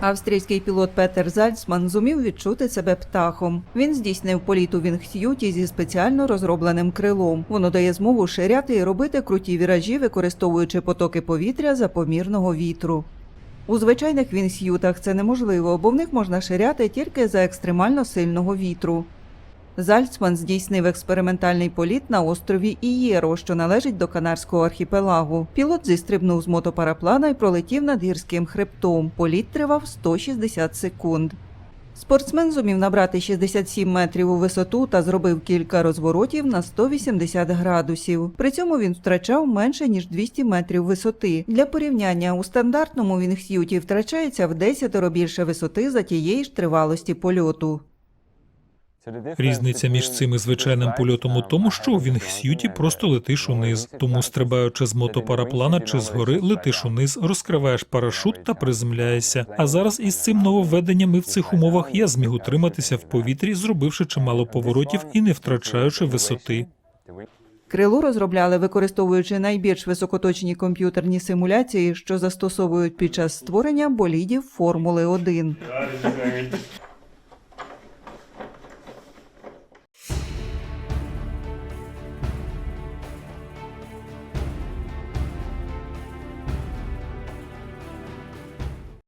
Австрійський пілот Петер Зальцман зумів відчути себе птахом. Він здійснив політ у Вінгсюті зі спеціально розробленим крилом. Воно дає змогу ширяти і робити круті віражі, використовуючи потоки повітря за помірного вітру. У звичайних вінгсютах це неможливо, бо в них можна ширяти тільки за екстремально сильного вітру. Зальцман здійснив експериментальний політ на острові Ієро, що належить до Канарського архіпелагу. Пілот зістрибнув з мотопараплана і пролетів над гірським хребтом. Політ тривав 160 секунд. Спортсмен зумів набрати 67 метрів у висоту та зробив кілька розворотів на 180 градусів. При цьому він втрачав менше ніж 200 метрів висоти. Для порівняння у стандартному вінгсюті втрачається в 10 більше висоти за тієї ж тривалості польоту. Різниця між цим і звичайним польотом у тому, що у Вінгсюті просто летиш униз, тому стрибаючи з мотопараплана чи згори, летиш униз, розкриваєш парашут та приземляєшся. А зараз із цим нововведенням і в цих умовах я зміг утриматися в повітрі, зробивши чимало поворотів і не втрачаючи висоти. Крило розробляли, використовуючи найбільш високоточні комп'ютерні симуляції, що застосовують під час створення болідів Формули 1.